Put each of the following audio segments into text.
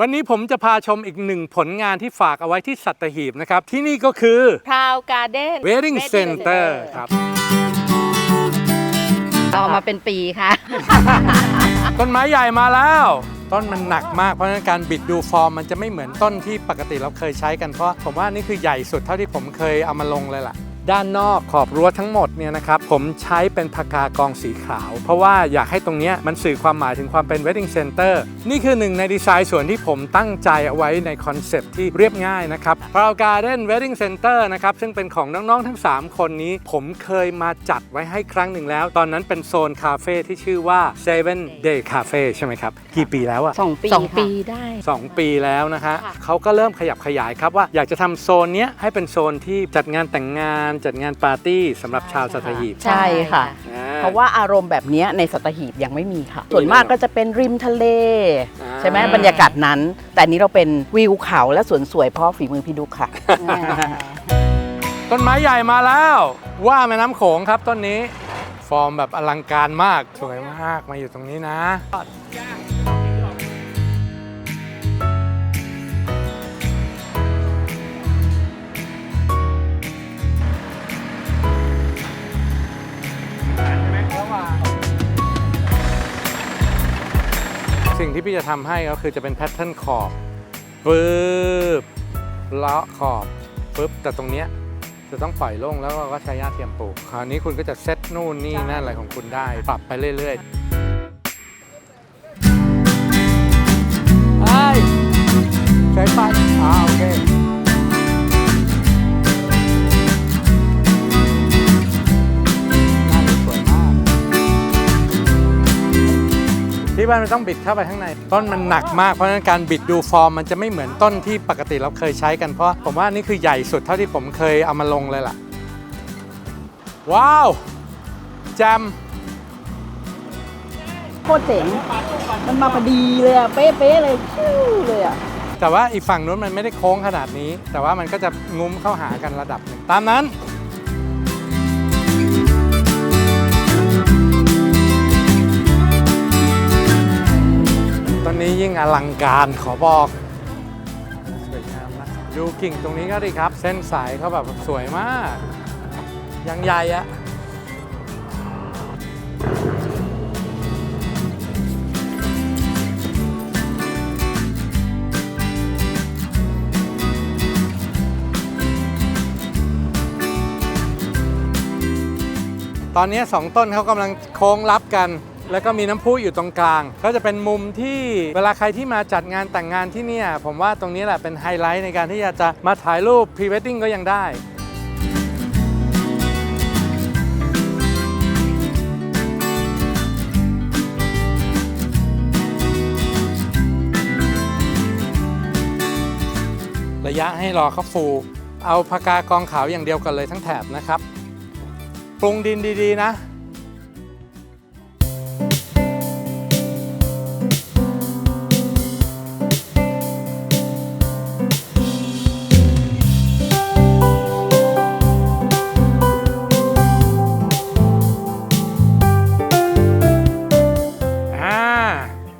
วันนี้ผมจะพาชมอีกหนึ่งผลงานที่ฝากเอาไว้ที่สัตหีบนะครับ ที่นี่ก็คือ พราวการ์เด้น Wedding Center ครับ ต่อมาเป็นปีค่ะ ต้นไม้ใหญ่มาแล้ว ต้นมันหนักมากเพราะฉะนั้นการบิดดูฟอร์มมันจะไม่เหมือนต้นที่ปกติเราเคยใช้กันเพราะผมว่านี่คือใหญ่สุดเท่าที่ผมเคยเอามาลงเลยล่ะ ด้านนอกขอบรั้วทั้งหมดเนี่ยนะครับผมใช้เป็นพากากองสีขาว เพราะว่าอยากให้ตรงเนี้ยมันสื่อความหมายถึงความเป็น wedding center นี่คือหนึ่งในดีไซน์ส่วนที่ผมตั้งใจเอาไว้ในคอนเซปต์ที่เรียบง่ายนะครับ p r o u Garden Wedding Center นะครับซึ่งเป็นของน้องๆทั้ง 3 คนนี้ ผมเคยมาจัดไว้ให้ครั้งหนึ่งแล้ว ตอนนั้นเป็นโซนคาเฟ่ที่ชื่อว่า Seven Day Cafe ใช่ไหมครับ กี่ปีแล้วอะสองปีสองปีค่ะได้ 2 ปีแล้วนะฮะค่ะเขาก็เริ่มขยับขยายครับว่าอยากจะทำโซนเนี้ยให้เป็นโซนที่จัดงานแต่งงานจัดงานปาร์ตี้สำหรับชาวสัตหีบใช่ค่ะ อ่เพราะว่าอารมณ์แบบเนี้ยในสัตหีบยังไม่มีค่ะ ส่วนมากก็จะเป็นริมทะเล อ่าใช่ไหมบรรยากาศนั้น แต่อันนี้เราเป็นวิวเขาและสวนสวยเพราะฝีมือพี่ดุกค่ะ ต้นไม้ใหญ่มาแล้ว ว่าแม่น้ำโขงครับต้นนี้ ฟอร์มแบบอลังการมาก สวยมากมาอยู่ตรงนี้นะ สิ่งที่พี่จะทำให้ก็คือจะเป็นแพทเทิร์นขอบปึ๊บเลาะขอบปึ๊บแต่ตรงเนี้ยจะต้องปล่อยโล่งแล้วก็ใช้หญ้าเทียมปลูกคราวนี้คุณก็จะเซตนู่นนี่นั่นอะไรของคุณได้ ปรับไปเรื่อยๆไอ้ใช้ไฟอ่าโอเค ที่บ้านมันต้องบิดเข้าไปข้างใน ต้นมันหนักมากเพราะฉะนั้นการบิดดูฟอร์มมันจะไม่เหมือนต้นที่ปกติเราเคยใช้กันเพราะผมว่านี่คือใหญ่สุดเท่าที่ผมเคยเอามาลงเลยล่ะ ว้าวแจมโคตรเจ๋งมันมาพอดีเลยอะเป๊ะๆเลยชิวเลยอะแต่ว่าอีกฝั่งนู้นมันไม่ได้โค้งขนาดนี้ แต่ว่ามันก็จะงุ้มเข้าหากันระดับหนึ่งตามนั้น นี้ยิ่งอลังการขอบอก สวยงามนะดูกิ่งตรงนี้ก็ดีครับ เส้นสายเขาแบบสวยมาก ยังใหญ่อะตอนนี้สองต้นเขากำลังโค้งรับกัน แล้วก็มีน้ำพุอยู่ตรงกลาง ก็จะเป็นมุมที่เวลาใครที่มาจัดงานแต่งงานที่นี่ผมว่าตรงนี้แหละเป็นไฮไลท์ในการที่จะมาถ่ายรูปพรีเวดดิ้งก็ยังได้ระยะให้รอเขาฟู เอาพากากองขาวอย่างเดียวกันเลยทั้งแถบนะครับ ปรุงดินดีๆนะ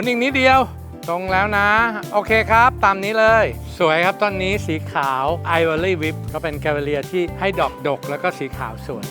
นอีกนิดเดียว ตรงแล้วนะ โอเคครับ ตามนี้เลย สวยครับต้นนี้สีขาว Ivory Whip ก็เป็นแคเวเลียที่ให้ดอกดกแล้วก็สีขาวสวย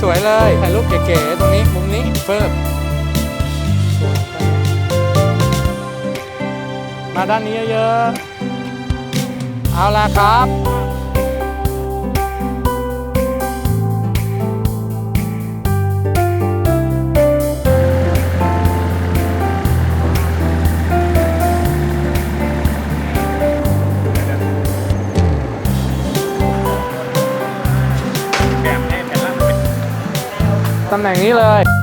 สวยเลยถ่ายรูปเก๋ๆตรงนี้มุมนี้เฟิร์บมาด้านนี้เยอะๆเอาละครับำแหน่งนี้เลย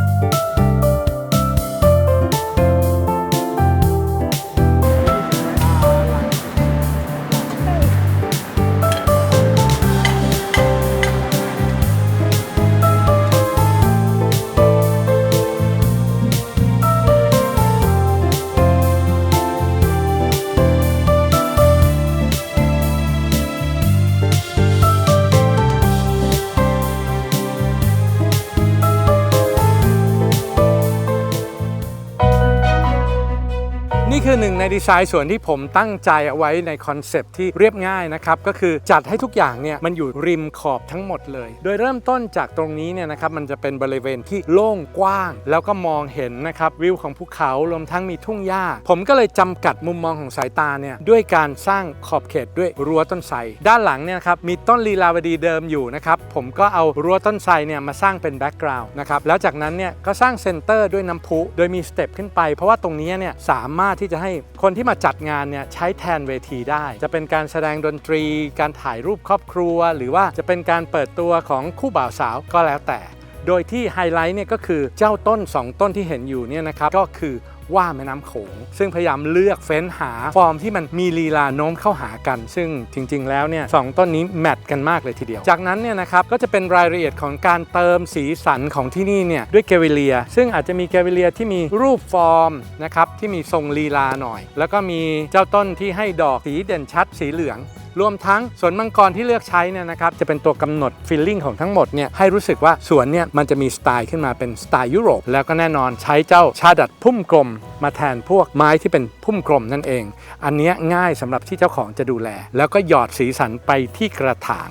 นี่คือหนึ่งในดีไซน์ส่วนที่ผมตั้งใจเอาไว้ในคอนเซปที่เรียบง่ายนะครับ ก็คือจัดให้ทุกอย่างเนี่ยมันอยู่ริมขอบทั้งหมดเลย โดยเริ่มต้นจากตรงนี้เนี่ยนะครับมันจะเป็นบริเวณที่โล่งกว้าง แล้วก็มองเห็นนะครับวิวของภูเขารวมทั้งมีทุ่งหญ้า ผมก็เลยจำกัดมุมมองของสายตาเนี่ยด้วยการสร้างขอบเขตด้วยรั้วต้นไทรด้านหลังเนี่ยนะครับมีต้นลีลาวดีเดิมอยู่นะครับผมก็เอารั้วต้นไทรเนี่ยมาสร้างเป็นแบ็กกราวน์นะครับแล้วจากนั้นเนี่ยก็สร้างเซนเตอร์ด้วยน้ำพุ โดยมีสเต็ปขึ้นไปเพราะว่าตรงนี้เนี่ยสามารถที่จะให้คนที่มาจัดงานเนี่ยใช้แทนเวทีได้ จะเป็นการแสดงดนตรี การถ่ายรูปครอบครัว หรือว่าจะเป็นการเปิดตัวของคู่บ่าวสาวก็แล้วแต่ โดยที่ไฮไลท์เนี่ยก็คือเจ้าต้น 2 ต้นที่เห็นอยู่เนี่ยนะครับก็คือว่าแม่น้ำโขง ซึ่งพยายามเลือกเฟ้นหาฟอร์มที่มันมีลีลาโน้มเข้าหากัน ซึ่งจริง ๆ แล้วเนี่ยสองต้นนี้แมทกันมากเลยทีเดียว จากนั้นเนี่ยนะครับก็จะเป็นรายละเอียดของการเติมสีสันของที่นี่เนี่ยด้วยเกวิเลีย ซึ่งอาจจะมีเกวิเลียที่มีรูปฟอร์มนะครับที่มีทรงลีลาหน่อย แล้วก็มีเจ้าต้นที่ให้ดอกสีเด่นชัดสีเหลือง รวมทั้งสวนมังกรที่เลือกใช้เนี่ยนะครับจะเป็นตัวกำหนดฟิลลิ่งของทั้งหมดเนี่ยให้รู้สึกว่าสวนเนี่ยมันจะมีสไตล์ขึ้นมาเป็นสไตล์ยุโรป แล้วก็แน่นอนใช้เจ้าชาดัดพุ่มกลม มาแทนพวกไม้ที่เป็นพุ่มกลมนั่นเอง อันนี้ง่ายสำหรับที่เจ้าของจะดูแล แล้วก็หยอดสีสันไปที่กระถาง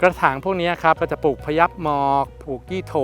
กระถางพวกนี้ครับก็จะปลูกพยับหมอก ปลูกกี้โถ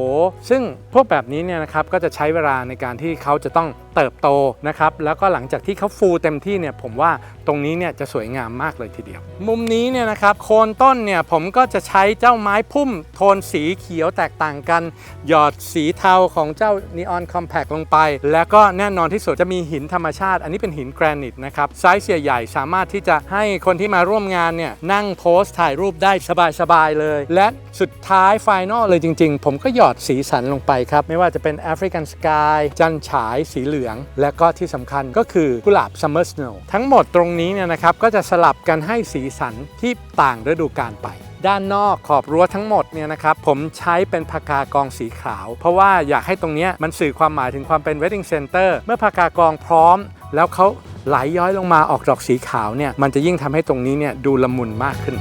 ซึ่งพวกแบบนี้เนี่ยนะครับก็จะใช้เวลาในการที่เขาจะต้องเติบโตนะครับแล้วก็หลังจากที่เขาฟูเต็มที่เนี่ยผมว่าตรงนี้เนี่ยจะสวยงามมากเลยทีเดียว มุมนี้เนี่ยนะครับโคนต้นเนี่ยผมก็จะใช้เจ้าไม้พุ่มโทนสีเขียวแตกต่างกัน หยอดสีเทาของเจ้า Neon Compact ลงไป แล้วก็แน่นอนที่สุดจะมีหินธรรมชาติ อันนี้เป็นหินแกรนิตนะครับไซส์ใหญ่สามารถที่จะให้คนที่มาร่วมงานเนี่ยนั่งโพสถ่ายรูปได้สบายๆเลย และสุดท้ายไฟนอลเลยจริงๆผมก็หยอดสีสันลงไปครับ ไม่ว่าจะเป็น African Sky จันฉายสีเหลือง และก็ที่สำคัญก็คือกุหลาบ Summer Snow ทั้งหมดตรงนี้เนี่ยนะครับก็จะสลับกันให้สีสันที่ต่างฤดูกาลไปด้านนอกขอบรั้วทั้งหมดเนี่ยนะครับผมใช้เป็นพากากองสีขาว เพราะว่าอยากให้ตรงนี้มันสื่อความหมายถึงความเป็น wedding center เมื่อพากากองพร้อม แล้วเขาไหลย้อยลงมาออกดอกสีขาวเนี่ยมันจะยิ่งทำให้ตรงนี้เนี่ยดูละมุนมากขึ้น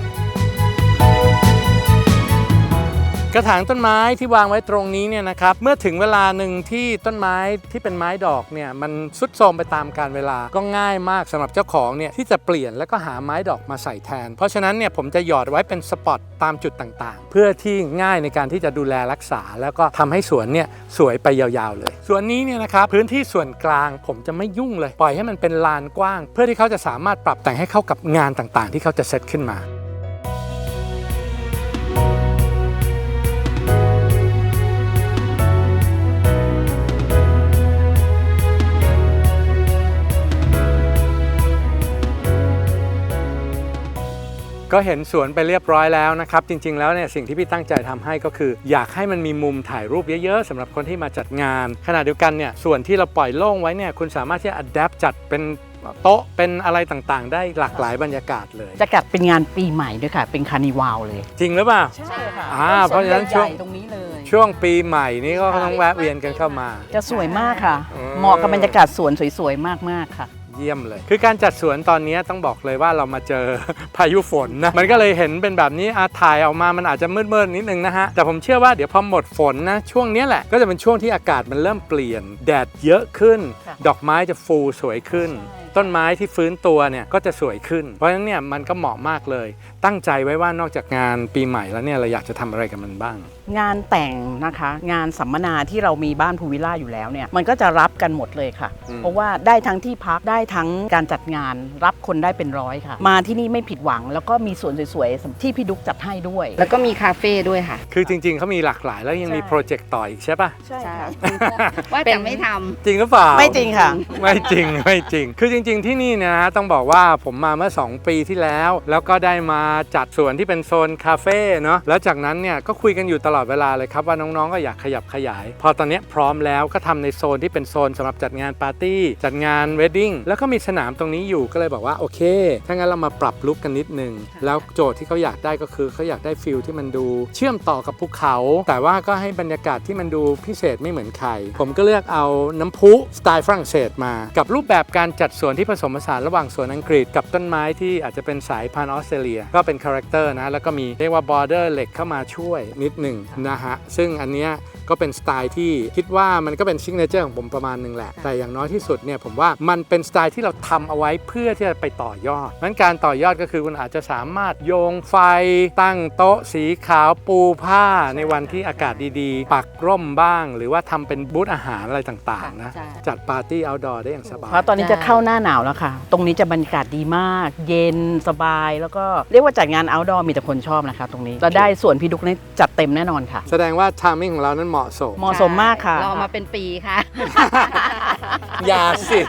กระถางต้นไม้ที่วางไว้ตรงนี้เนี่ยนะครับเมื่อถึงเวลาหนึ่งที่ต้นไม้ที่เป็นไม้ดอกเนี่ยมันสุดโทรมไปตามกาลเวลาก็ง่ายมากสำหรับเจ้าของเนี่ยที่จะเปลี่ยนแล้วก็หาไม้ดอกมาใส่แทน เพราะฉะนั้นเนี่ยผมจะหยอดไว้เป็นสปอตตามจุดต่างๆ เพื่อที่ง่ายในการที่จะดูแลรักษา แล้วก็ทำให้สวนเนี่ยสวยไปยาวๆเลย สวนนี้เนี่ยนะครับพื้นที่ส่วนกลางผมจะไม่ยุ่งเลย ปล่อยให้มันเป็นลานกว้าง เพื่อที่เขาจะสามารถปรับแต่งให้เข้ากับงานต่างๆ ที่เขาจะเซตขึ้นมา ก็เห็นสวนไปเรียบร้อยแล้วนะครับจริง ๆแล้วเนี่ยสิ่งที่พี่ตั้งใจทำให้ก็คือ อยากให้มันมีมุมถ่ายรูปเยอะๆสำหรับคนที่มาจัดงาน ขณะเดียวกันเนี่ยส่วนที่เราปล่อยโล่งไว้เนี่ยคุณสามารถที่จะอัดแอปจัดเป็นโต๊ะเป็นอะไรต่างๆ ได้หลากหลายบรรยากาศเลย จะจัดเป็นงานปีใหม่ด้วยค่ะ เป็นคาร์นิวัลเลย จริงหรือเปล่า ใช่ค่ะอ่าเพราะฉะนั้นช่วงตรงนี้เลย ช่วงปีใหม่นี้ก็ต้องแวะเวียนกันเข้ามา จะสวยมากค่ะอืมเหมาะกับบรรยากาศสวนสวยๆ มากๆค่ะ เยี่ยมเลย คือการจัดสวนตอนนี้ต้องบอกเลยว่าเรามาเจอพายุฝนนะ มันก็เลยเห็นเป็นแบบนี้อาถ่ายออกมา มันอาจจะมืดๆนิดนึงนะฮะ แต่ผมเชื่อว่าเดี๋ยวพอหมดฝนนะ ช่วงเนี้ยแหละ ก็จะเป็นช่วงที่อากาศมันเริ่มเปลี่ยน แดดเยอะขึ้นค่ะดอกไม้จะฟูสวยขึ้นต้นไม้ที่ฟื้นตัวเนี่ยก็จะสวยขึ้น เพราะฉะนั้นเนี่ยมันก็เหมาะมากเลย ตั้งใจไว้ว่านอกจากงานปีใหม่แล้วเนี่ยเราอยากจะทำอะไรกับมันบ้างงานแต่งนะคะ งานสัมมนาที่เรามีบ้านพูวิลล่าอยู่แล้วเนี่ยมันก็จะรับกันหมดเลยค่ะ อืม เพราะว่าได้ทั้งที่พักได้ทั้งการจัดงาน รับคนได้เป็นร้อยค่ะ มาที่นี่ไม่ผิดหวัง แล้วก็มีสวนสวยๆที่พี่ดุ๊กจัดให้ด้วย แล้วก็มีคาเฟ่ด้วยค่ะ คือจริง ๆเขามีหลากหลายแล้วยังมีใช่ โปรเจกต์ต่ออีกใช่ปะใช่ใช่ค่ะ ว่าเป็นจะไม่ทำ จริงหรือเปล่า ไม่จริงค่ะ ไม่จริง ไม่จริง คือจริง ๆ ที่นี่เนยนะต้องบอกว่าผมมาเมื่อ 2 ปีที่แล้ว แล้วก็ได้มาจัดส่วนที่เป็นโซนคาเฟ่เนาะแล้วจากนั้นเนี่ยก็คุยกันอยู่ตลอดเวลาเลยครับว่าน้องๆ ก็อยากขยับขยาย พอตอนเนี้ยพร้อมแล้วก็ทำในโซนที่เป็นโซนสำหรับจัดงานปาร์ตี้ จัดงานเวดดิ้งแล้วก็มีสนามตรงนี้อยู่ก็เลยบอกว่าโอเค ถ้างั้นเรามาปรับลุกกันนิดนึง แล้วโจทย์ที่เขาอยากได้ก็คือเขาอยากได้ฟิลที่มันดู เชื่อมต่อกับภูเขา แต่ว่าก็ให้บรรยากาศที่มันดูพิเศษไม่เหมือนใคร ผมก็เลือกเอาน้ำพุสไตล์ฝรั่งเศสมา กับรูปแบบการจัดสวนที่ผสมผสานระหว่างสวนอังกฤษกับต้นไม้ที่อาจจะเป็นสายพันธุ์ออสเตรเลีย ก็เป็นคาแรคเตอร์นะแล้วก็มีเรียกว่าบอร์เดอร์เหล็กเข้ามาช่วยนิดหนึ่งนะฮะซึ่งอันเนี้ยก็เป็นสไตล์ที่คิดว่ามันก็เป็นซิกเนเจอร์ของผมประมาณหนึ่งแหละ แต่อย่างน้อยที่สุดเนี่ยผมว่ามันเป็นสไตล์ที่เราทำเอาไว้เพื่อที่จะไปต่อยอดนั้นการต่อยอดก็คือคุณอาจจะสามารถโยงไฟ ตั้งโต๊ะสีขาวปูผ้าในวันที่อากาศดีๆ ปักร่มบ้าง หรือว่าทำเป็นบูธอาหารอะไรต่างๆนะใช่จัดปาร์ตี้เอาท์ดอร์ได้อย่างสบายเพราะตอนนี้จะเข้าหน้าหนาวแล้วค่ะ ตรงนี้จะบรรยากาศดีมาก เย็นสบายแล้วก็เรียกว่าจัดงาน outdoor มีแต่คนชอบนะคะ ตรงนี้เราได้ส่วนพี่ดุกนี่จัดเต็มแน่นอนค่ะ แสดงว่าทามมิ่งของเรานั้นเหมาะสม เหมาะสมมากค่ะ รอมาเป็นปีค่ะ อย่าสิ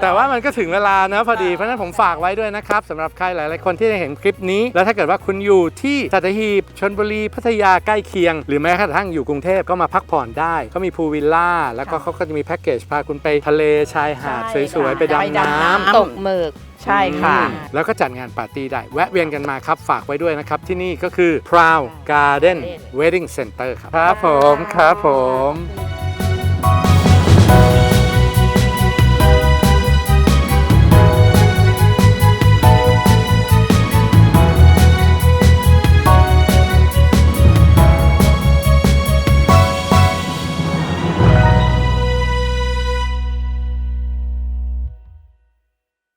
แต่ว่ามันก็ถึงเวลานะพอดีเพราะฉะนั้นผมฝากไว้ด้วยนะครับสำหรับใครหลาย ๆ คนที่ได้เห็นคลิปนี้ แล้วถ้าเกิดว่าคุณอยู่ที่สัตหีบชนบุรีพัทยาใกล้เคียง หรือแม้กระทั่งอยู่กรุงเทพก็มาพักผ่อนได้เขามีพูลวิลล่าแล้วก็เขาก็จะมีแพ็กเกจพาคุณไปทะเลชายหาดใช่สวยๆไปค่ะดำน้ำ ตกหมึก ใช่ค่ะอืมแล้วก็จัดงานปาร์ตี้ได้ แวะเวียนกันมาครับ ฝากไว้ด้วยนะครับ ที่นี่ก็คือ Proud Garden Wedding Center ครับ ครับผม ครับผม